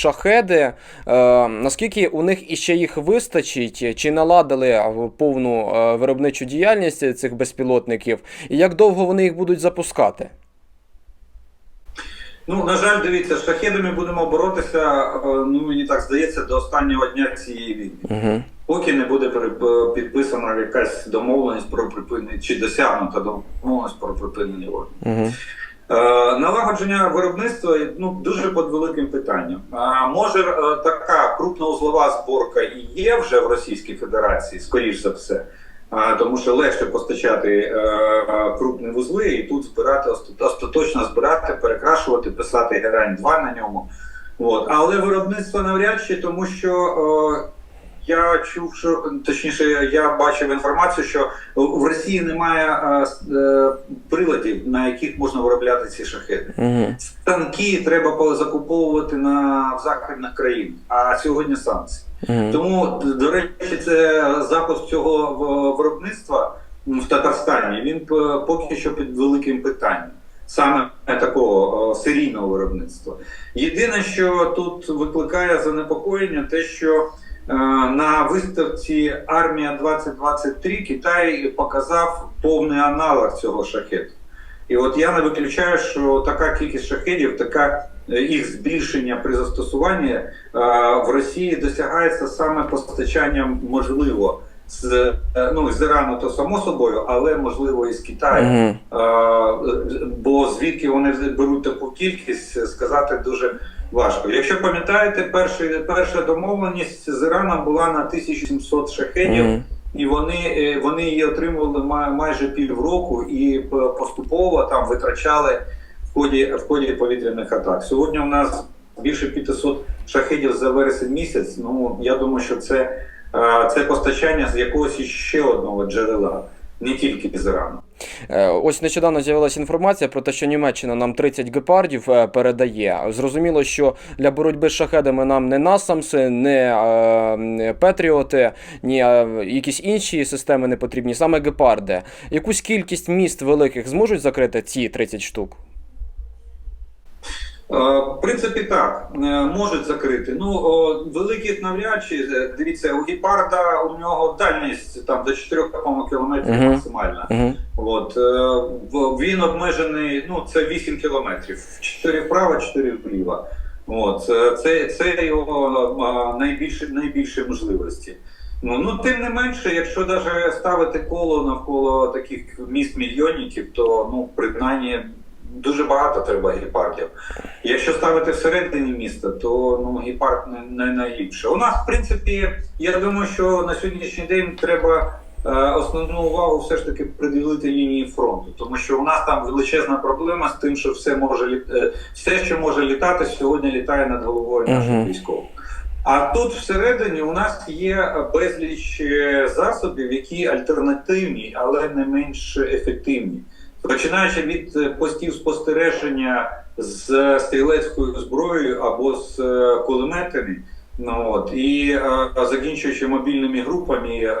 шахеди. Е, наскільки у них іще їх вистачить? Чи наладили повну е, виробничу діяльність цих безпілотників? І як довго вони їх будуть запускати? Ну, на жаль, дивіться, з шахедами будемо боротися, е, ну мені так здається, до останнього дня цієї війни. Угу. Поки не буде підписана якась домовленість про припинення чи досягнута домовленість про припинення вогню. Угу. Налагодження виробництва ну дуже під великим питанням. А може е, така крупноузлова зборка і є вже в Російській Федерації, скоріш за все, А, тому що легше постачати е, е, крупні вузли і тут збирати остаточно збирати, перекрашувати, писати герань 2 на ньому. От. Але виробництво навряд чи, тому що е, я чув, що точніше, я бачив інформацію, що в Росії немає е, с- е, приладів, на яких можна виробляти ці шахеди. Угу. Станки треба по- закуповувати на в західних країнах, а сьогодні санкції. Угу. Тому, до речі, це запуск цього виробництва в Татарстані. Він поки що під великим питанням. Саме такого е, серійного виробництва. Єдине, що тут викликає занепокоєння, те, що е, на виставці Армія 2023 Китай показав повний аналог цього шахету. І от я не виключаю, що така кількість шахедів, така е, їх збільшення при застосуванні е, в Росії досягається саме постачанням, можливо, з е, ну з Ірану, то само собою, але можливо і з Китаю. Угу. Е, Бо звідки вони беруть таку кількість, сказати дуже важко. Якщо пам'ятаєте, перший, перша домовленість з Іраном була на 1700 шахедів. Угу. І вони, е, вони її отримували май- майже півроку і поступово там витрачали в ході, в ході повітряних атак. Сьогодні у нас більше 500 шахедів за вересень місяць. Ну я думаю, що це, е, це постачання з якогось ще одного джерела, не тільки з Ірану. Е, Ось нещодавно з'явилася інформація про те, що Німеччина нам 30 гепардів е, передає. Зрозуміло, що для боротьби з шахедами нам не насамси, не е, Петріоти, ні якісь інші системи не потрібні, саме гепарди. Якусь кількість міст великих зможуть закрити ці 30 штук? Е, В принципі, так Е, можуть закрити. Ну великих навряд чи Е, дивіться, у гепарда у нього дальність там до 4 по-моєму, кілометрів Мгм. максимальна. Угу. От е, він обмежений. Ну це 8 кілометрів. 4 вправо, 4 вліво. От це, це його найбільші найбільші можливості. Ну, ну тим не менше, якщо навіть ставити коло навколо таких міст мільйонників, то ну принаймні дуже багато треба гепардів. Якщо ставити всередині міста, то ну гепард не, не найліпше. У нас, в принципі, я думаю, що на сьогоднішній день треба е, основну увагу все ж таки приділити лінії фронту, тому що у нас там величезна проблема з тим, що все може літ- е, все, що може літати, сьогодні літає над головою наших Мгм. військових. А тут всередині у нас є безліч е, засобів, які альтернативні, але не менш ефективні. Починаючи від е, постів спостереження з стрілецькою зброєю або з е, кулеметами, ну от і е, закінчуючи мобільними групами, е,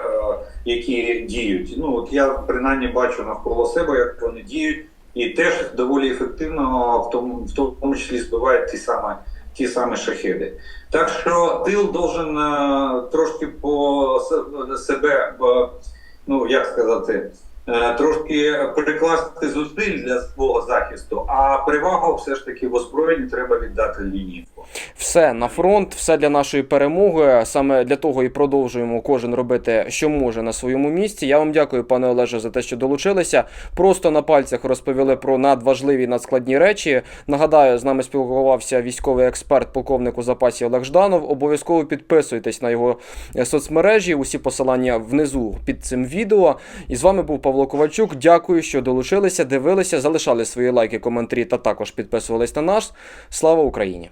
які діють. Ну от я принаймні бачу навколо себе, як вони діють, і теж доволі ефективно, в тому, в тому числі збивають ті самі, ті самі шахеди. Так що тил должен е, трошки по себе, е, ну як сказати, е, трошки перекласти зусиль для свого захисту, а перевагу все ж таки в озброєнні треба віддати лінії. Все на фронт, все для нашої перемоги. Саме для того і продовжуємо кожен робити, що може на своєму місці. Я вам дякую, пане Олеже, за те, що долучилися. Просто на пальцях розповіли про надважливі надскладні речі. Нагадаю, з нами спілкувався військовий експерт, полковник у запасі Олег Жданов. Обов'язково підписуйтесь на його е, соцмережі. Усі посилання внизу під цим відео. І з вами був Павло Ковальчук. Дякую, що долучилися, дивилися, залишали свої лайки, коментарі та також підписувались на нас. Слава Україні!